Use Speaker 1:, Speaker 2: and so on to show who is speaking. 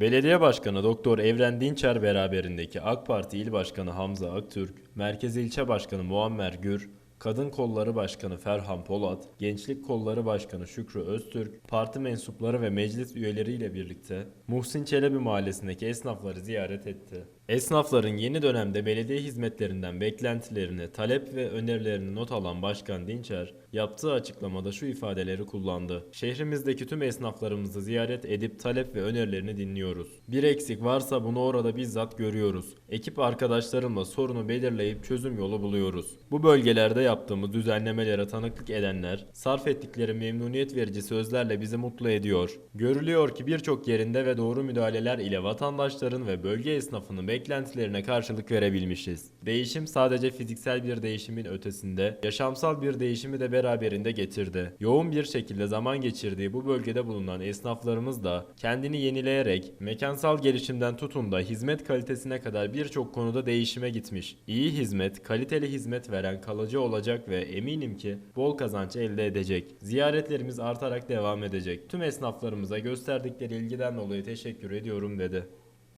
Speaker 1: Belediye Başkanı Doktor Evren Dinçer beraberindeki AK Parti İl Başkanı Hamza Aktürk, Merkez İlçe Başkanı Muammer Gür, Kadın Kolları Başkanı Ferhan Polat, Gençlik Kolları Başkanı Şükrü Öztürk, parti mensupları ve meclis üyeleriyle birlikte Muhsin Çelebi Mahallesi'ndeki esnafları ziyaret etti. Esnafların yeni dönemde belediye hizmetlerinden beklentilerini, talep ve önerilerini not alan Başkan Dinçer, yaptığı açıklamada şu ifadeleri kullandı. Şehrimizdeki tüm esnaflarımızı ziyaret edip talep ve önerilerini dinliyoruz. Bir eksik varsa bunu orada bizzat görüyoruz. Ekip arkadaşlarımla sorunu belirleyip çözüm yolu buluyoruz. Bu bölgelerde yaptığımız düzenlemelere tanıklık edenler, sarf ettikleri memnuniyet verici sözlerle bizi mutlu ediyor. Görülüyor ki birçok yerinde ve doğru müdahaleler ile vatandaşların ve bölge esnafının beklentilerine karşılık verebilmişiz. Değişim sadece fiziksel bir değişimin ötesinde, yaşamsal bir değişimi de beraberinde getirdi. Yoğun bir şekilde zaman geçirdiği bu bölgede bulunan esnaflarımız da kendini yenileyerek mekansal gelişimden tutun da hizmet kalitesine kadar birçok konuda değişime gitmiş. İyi hizmet, kaliteli hizmet veren kalıcı olacak ve eminim ki bol kazanç elde edecek. Ziyaretlerimiz artarak devam edecek. Tüm esnaflarımıza gösterdikleri ilgiden dolayı teşekkür ediyorum dedi.